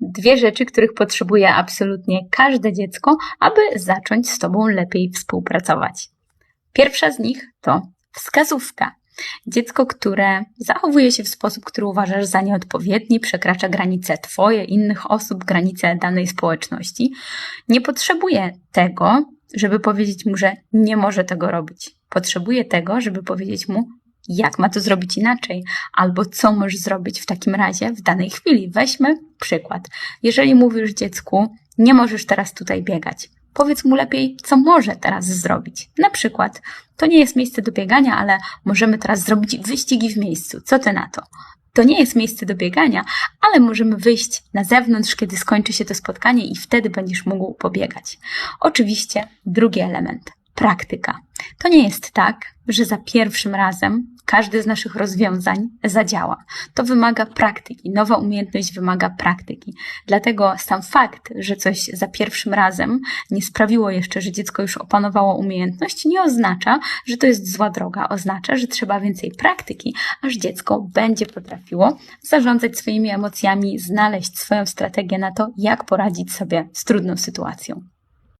dwie rzeczy, których potrzebuje absolutnie każde dziecko, aby zacząć z Tobą lepiej współpracować. Pierwsza z nich to wskazówka. Dziecko, które zachowuje się w sposób, który uważasz za nieodpowiedni, przekracza granice Twoje, innych osób, granice danej społeczności, nie potrzebuje tego, żeby powiedzieć mu, że nie może tego robić. Potrzebuje tego, żeby powiedzieć mu, jak ma to zrobić inaczej, albo co możesz zrobić w takim razie w danej chwili. Weźmy przykład. Jeżeli mówisz dziecku, nie możesz teraz tutaj biegać, powiedz mu lepiej, co może teraz zrobić. Na przykład, to nie jest miejsce do biegania, ale możemy teraz zrobić wyścigi w miejscu. Co ty na to? To nie jest miejsce do biegania, ale możemy wyjść na zewnątrz, kiedy skończy się to spotkanie i wtedy będziesz mógł pobiegać. Oczywiście drugi element praktyka. To nie jest tak, że za pierwszym razem każdy z naszych rozwiązań zadziała. To wymaga praktyki. Nowa umiejętność wymaga praktyki. Dlatego sam fakt, że coś za pierwszym razem nie sprawiło jeszcze, że dziecko już opanowało umiejętność, nie oznacza, że to jest zła droga. Oznacza, że trzeba więcej praktyki, aż dziecko będzie potrafiło zarządzać swoimi emocjami, znaleźć swoją strategię na to, jak poradzić sobie z trudną sytuacją.